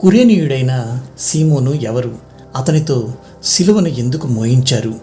కురేనీయుడైన సీమోను ఎవరు? అతనితో శిలువను ఎందుకు మోయించారు?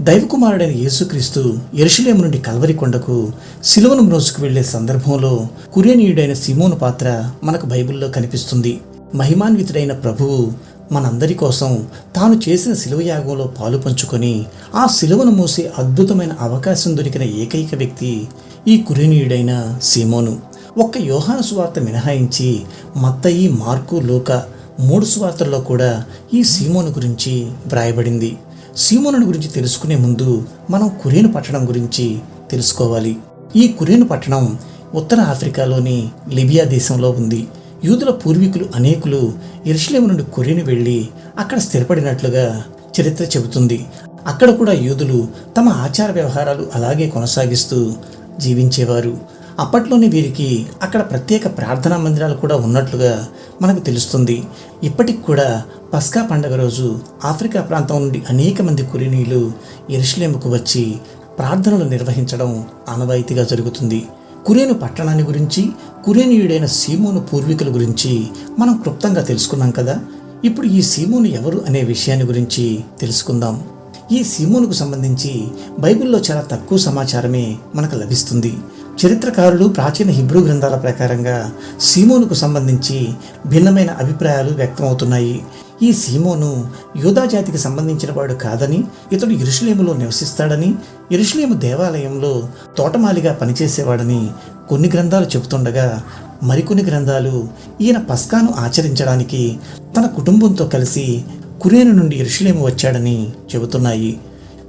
దైవకుమారుడైన యేసుక్రీస్తు ఎరుషులేము నుండి కల్వరి కొండకు శిలువను మోసుకు వెళ్ళే సందర్భంలో కురేనీయుడైన సిమోను పాత్ర మనకు బైబిల్లో కనిపిస్తుంది. మహిమాన్వితుడైన ప్రభువు మనందరి కోసం తాను చేసిన శిలువయాగంలో పాలు పంచుకొని ఆ శిలువను మోసే అద్భుతమైన అవకాశం దొరికిన ఏకైక వ్యక్తి ఈ కురేనీయుడైన సీమోను. ఒక్క యోహాను సువార్త మినహాయించి మత్తయి మార్కు లూక మూడు సువార్తల్లో కూడా ఈ సీమోను గురించి వ్రాయబడింది. సీమోనుని గురించి తెలుసుకునే ముందు మనం కురేను పట్టణం గురించి తెలుసుకోవాలి. ఈ కురేను పట్టణం ఉత్తర ఆఫ్రికాలోని లిబియా దేశంలో ఉంది. యూదుల పూర్వీకులు అనేకులు ఎరుషలేము నుండి కురేను వెళ్ళి అక్కడ స్థిరపడినట్లుగా చరిత్ర చెబుతుంది. అక్కడ కూడా యూదులు తమ ఆచార వ్యవహారాలు అలాగే కొనసాగిస్తూ జీవించేవారు. అప్పట్లోనే వీరికి అక్కడ ప్రత్యేక ప్రార్థనా మందిరాలు కూడా ఉన్నట్లుగా మనకు తెలుస్తుంది. ఇప్పటికి కూడా పస్కా పండగ రోజు ఆఫ్రికా ప్రాంతం నుండి అనేక మంది కురినీలు ఎరుషులేముకు వచ్చి ప్రార్థనలు నిర్వహించడం ఆనవాయితీగా జరుగుతుంది. కురేను పట్టణాన్ని గురించి కురేనీయుడైన సీమోను పూర్వీకుల గురించి మనం క్లుప్తంగా తెలుసుకున్నాం కదా? ఇప్పుడు ఈ సీమోను ఎవరు అనే విషయాన్ని గురించి తెలుసుకుందాం. ఈ సీమోనుకు సంబంధించి బైబిల్లో చాలా తక్కువ సమాచారమే మనకు లభిస్తుంది. చరిత్రకారులు ప్రాచీన హిబ్రూ గ్రంథాల ప్రకారంగా సీమోనుకు సంబంధించి భిన్నమైన అభిప్రాయాలు వ్యక్తమవుతున్నాయి. ఈ సీమోను యూదా సంబంధించినవాడు సంబంధించిన వాడు కాదని ఇతడు ఇరుషులేములో నివసిస్తాడని ఇరుషులేము దేవాలయంలో తోటమాలిగా పనిచేసేవాడని కొన్ని గ్రంథాలు చెబుతుండగా మరికొన్ని గ్రంథాలు ఈయన పస్కాను ఆచరించడానికి తన కుటుంబంతో కలిసి కురేను నుండి ఇరుషులేము వచ్చాడని చెబుతున్నాయి.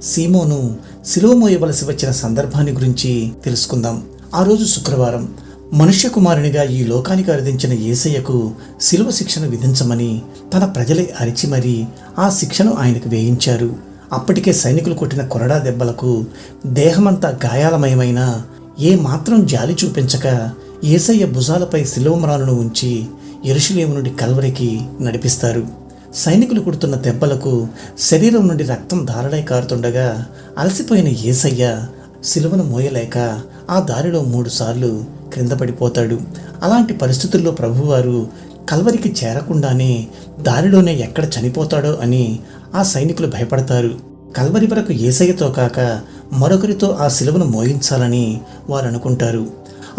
సీమోను సిలువ మోయవలసి వచ్చిన సందర్భాన్ని గురించి తెలుసుకుందాం. ఆ రోజు శుక్రవారం మనుష్య కుమారునిగా ఈ లోకానికి అరిధించిన ఏసయ్యకు శిలువ శిక్షను విధించమని తన ప్రజలే అరిచి మరీ ఆ శిక్షను ఆయనకు వేయించారు. అప్పటికే సైనికులు కొట్టిన కొరడా దెబ్బలకు దేహమంతా గాయాలమయమైన ఏ మాత్రం జాలి చూపించక ఏసయ్య భుజాలపై శిలోమరాలను ఉంచి ఎరుషులేము నుండి కల్వరికి నడిపిస్తారు. సైనికులు కుడుతున్న దెబ్బలకు శరీరం నుండి రక్తం ధారడై కారుతుండగా అలసిపోయిన ఏసయ్య సిలువను మోయలేక ఆ దారిలో మూడుసార్లు క్రింద పడిపోతాడు. అలాంటి పరిస్థితుల్లో ప్రభువారు కల్వరికి చేరకుండానే దారిలోనే ఎక్కడ చనిపోతాడో అని ఆ సైనికులు భయపడతారు. కల్వరి వరకు ఏసయ్యతో కాక మరొకరితో ఆ సిలువను మోయించాలని వారు అనుకుంటారు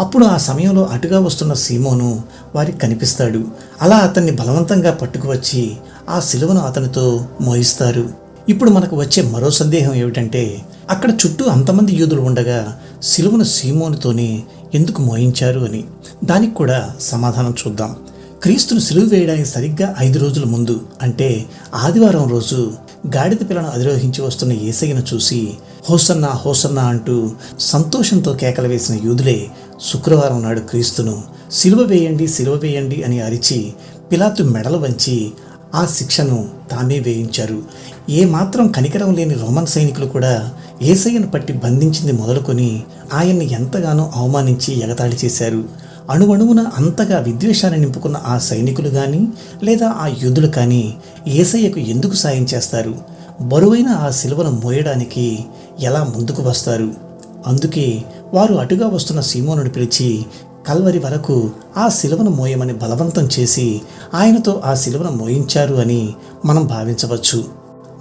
అప్పుడు ఆ సమయంలో అటుగా వస్తున్న సీమోను వారికి కనిపిస్తాడు. అలా అతన్ని బలవంతంగా పట్టుకువచ్చి ఆ సిలువను అతనితో మోయిస్తారు. ఇప్పుడు మనకు వచ్చే మరో సందేహం ఏమిటంటే అక్కడ చుట్టూ అంతమంది యూదులు ఉండగా సిలువను సీమోనుతోనే ఎందుకు మోయించారు అని. దానికి కూడా సమాధానం చూద్దాం. క్రీస్తును సిలువ వేయడానికి సరిగ్గా ఐదు రోజుల ముందు అంటే ఆదివారం రోజు గాడిద పిల్లను అధిరోహించి వస్తున్న ఏసయ్యను చూసి హోసన్నా హోసన్నా అంటూ సంతోషంతో కేకలు వేసిన యూదులే శుక్రవారం నాడు క్రీస్తును సిలువ వేయండి సిలువ వేయండి అని అరిచి పిలాతు మెడలు వంచి ఆ శిక్షను తామే వేయించారు. ఏమాత్రం కనికరం లేని రోమన్ సైనికులు కూడా ఏసయ్యను పట్టి బంధించింది మొదలుకొని ఆయన్ని ఎంతగానో అవమానించి ఎగతాళి చేశారు. అణువణువున అంతగా విద్వేషాన్ని నింపుకున్న ఆ సైనికులు కానీ లేదా ఆ యుద్ధులు కానీ ఏసయ్యకు ఎందుకు సాయం చేస్తారు? బరువైన ఆ శిలువను మోయడానికి ఎలా ముందుకు వస్తారు? అందుకే వారు అటుగా వస్తున్న సీమోనుడు పిలిచి కల్వరి వరకు ఆ శిలువను మోయమని బలవంతం చేసి ఆయనతో ఆ శిలువను మోయించారు అని మనం భావించవచ్చు.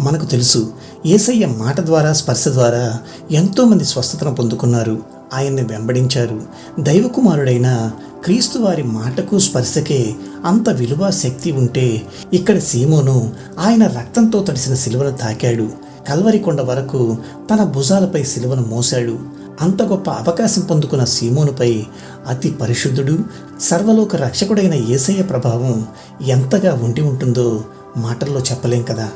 మనకు తెలుసు ఏసయ్య మాట ద్వారా స్పర్శ ద్వారా ఎంతోమంది స్వస్థతను పొందుకున్నారు. ఆయన్ని వెంబడించారు. దైవకుమారుడైన క్రీస్తు వారి మాటకు స్పర్శకే అంత విలువ శక్తి ఉంటే ఇక్కడ సీమోను ఆయన రక్తంతో తడిసిన శిలువను తాకాడు. కల్వరి కొండ వరకు తన భుజాలపై శిలువను మోశాడు. అంత గొప్ప అవకాశం పొందుకున్న సీమోనుపై అతి పరిశుద్ధుడు సర్వలోక రక్షకుడైన ఏసయ్య ప్రభావం ఎంతగా ఉండి ఉంటుందో మాటల్లో చెప్పలేం కదా.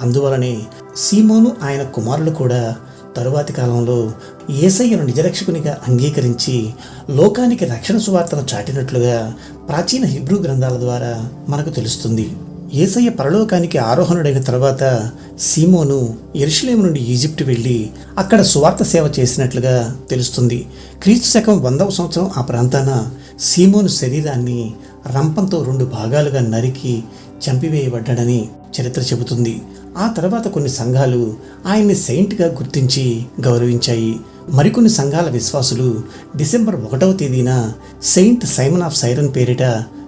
అందువలనే సీమోను ఆయన కుమారులు కూడా తరువాతి కాలంలో ఏసయ్యను నిజరక్షకునిగా అంగీకరించి లోకానికి రక్షణ సువార్తను చాటినట్లుగా ప్రాచీన హిబ్రూ గ్రంథాల ద్వారా మనకు తెలుస్తుంది. ఏసయ్య పరలోకానికి ఆరోహణుడైన తర్వాత సీమోను ఎరుషులేము నుండి ఈజిప్ట్ వెళ్ళి అక్కడ సువార్త సేవ చేసినట్లుగా తెలుస్తుంది. క్రీస్తు శకం వందవ సంవత్సరం ఆ ప్రాంతాన సీమోను శరీరాన్ని రంపంతో రెండు భాగాలుగా నరికి చంపివేయబడ్డాడని చరిత్ర చెబుతుంది. ఆ తర్వాత కొన్ని సంఘాలు ఆయన్ని సెయింట్గా గుర్తించి గౌరవించాయి. మరికొన్ని సంఘాల విశ్వాసులు డిసెంబర్ ఒకటవ తేదీన సెయింట్ సైమన్ ఆఫ్ సైరన్ పేరిట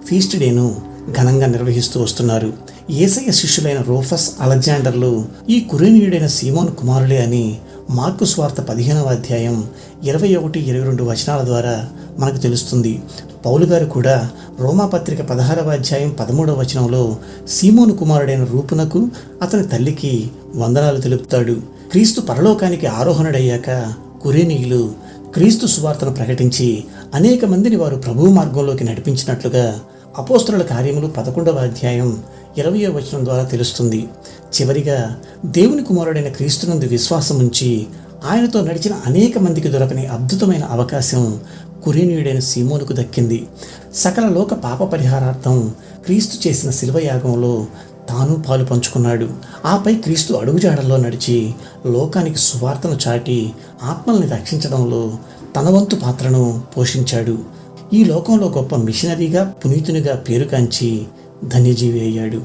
ఫీస్ట్ డేను ఘనంగా నిర్వహిస్తూ వస్తున్నారు. ఏసయ్య శిష్యులైన రోఫస్ అలెగ్జాండర్లు ఈ కురేనీయుడైన సీమోన్ కుమారులే అని మార్కు స్వార్థ పదిహేనవ అధ్యాయం ఇరవై ఒకటి ఇరవై రెండు వచనాల ద్వారా మనకు తెలుస్తుంది. పౌలు గారు కూడా రోమాపత్రిక పదహారవ అధ్యాయం పదమూడవ వచనంలో సీమోను కుమారుడైన రూపునకు అతని తల్లికి వందనాలు తెలుపుతాడు. క్రీస్తు పరలోకానికి ఆరోహణుడయ్యాక కురేనీయులు క్రీస్తు సువార్తను ప్రకటించి అనేక మందిని వారు ప్రభు మార్గంలోకి నడిపించినట్లుగా అపోస్తుల కార్యములు పదకొండవ అధ్యాయం ఇరవయో వచనం ద్వారా తెలుస్తుంది. చివరిగా దేవుని కుమారుడైన క్రీస్తునందు విశ్వాసం ఉంచి ఆయనతో నడిచిన అనేక మందికి దొరకని అద్భుతమైన అవకాశం కురేనీయుడైన సీమోనుకు దక్కింది. సకల లోక పాప పరిహారార్థం క్రీస్తు చేసిన శిల్వయాగంలో తాను పాలు పంచుకున్నాడు. ఆపై క్రీస్తు అడుగుజాడల్లో నడిచి లోకానికి సువార్తను చాటి ఆత్మల్ని రక్షించడంలో తన వంతు పాత్రను పోషించాడు. ఈ లోకంలో గొప్ప మిషనరీగా పునీతునిగా పేరుగాంచి ధన్యజీవి అయ్యాడు.